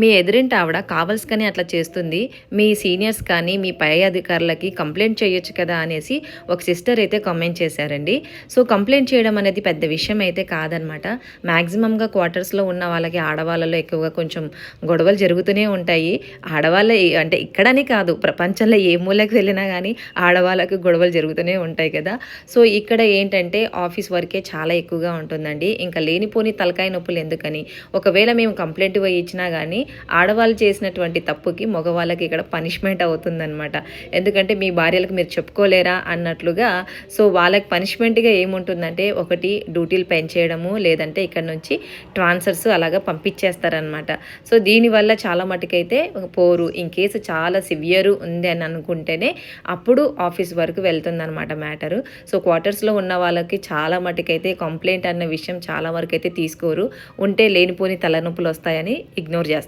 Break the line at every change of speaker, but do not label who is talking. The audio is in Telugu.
మీ ఎదురింటి ఆవిడ కావలసుకని అట్లా చేస్తుంది. మీ సీనియర్స్ కానీ మీ పై అధికారులకి కంప్లైంట్ చేయొచ్చు కదా అనేసి ఒక సిస్టర్ అయితే కామెంట్ చేశారండి. సో కంప్లైంట్ చేయడం అనేది పెద్ద విషయం అయితే కాదనమాట. మ్యాక్సిమంగా క్వార్టర్స్లో ఉన్న వాళ్ళకి ఆడవాళ్ళలో ఎక్కువగా కొంచెం గొడవలు జరుగుతూనే ఉంటాయి. ఆడవాళ్ళ అంటే ఇక్కడని కాదు ప్రపంచంలో ఏ మూలకి వెళ్ళినా కానీ ఆడవాళ్ళకి గొడవలు జరుగుతూనే ఉంటాయి కదా. సో ఇక్కడ ఏంటంటే ఆఫీస్ వర్కే చాలా ఎక్కువగా ఉంటుందండి. ఇంకా లేనిపోని తలకాయ నొప్పులు ఎందుకని? ఒకవేళ మేము కంప్లైంట్ పోయి ఇచ్చినా కానీ ఆడవాళ్ళు చేసినటువంటి తప్పుకి మగవాళ్ళకి ఇక్కడ పనిష్మెంట్ అవుతుందనమాట ఎందుకంటే మీ భార్యలకు మీరు చెప్పుకోలేరా అన్నట్లుగా సో వాళ్ళకి పనిష్మెంట్గా ఏముంటుందంటే ఒకటి డ్యూటీలు పెంచేయడము లేదంటే ఇక్కడ నుంచి ట్రాన్స్ఫర్స్ అలాగా పంపించేస్తారనమాట సో దీనివల్ల చాలా మటుకైతే పోరు. ఇన్ కేసు చాలా సివియర్ ఉంది అని అనుకుంటేనే అప్పుడు ఆఫీస్ వరకు వెళ్తుందనమాట మ్యాటరు. సో క్వార్టర్స్లో ఉన్న వాళ్ళకి చాలా మటుకైతే కంప్లైంట్ అన్న విషయం చాలా వరకు అయితే తీసుకోరు. ఉంటే లేనిపోని తలనొప్పులు వస్తాయని ఇగ్నోర్ చేస్తారు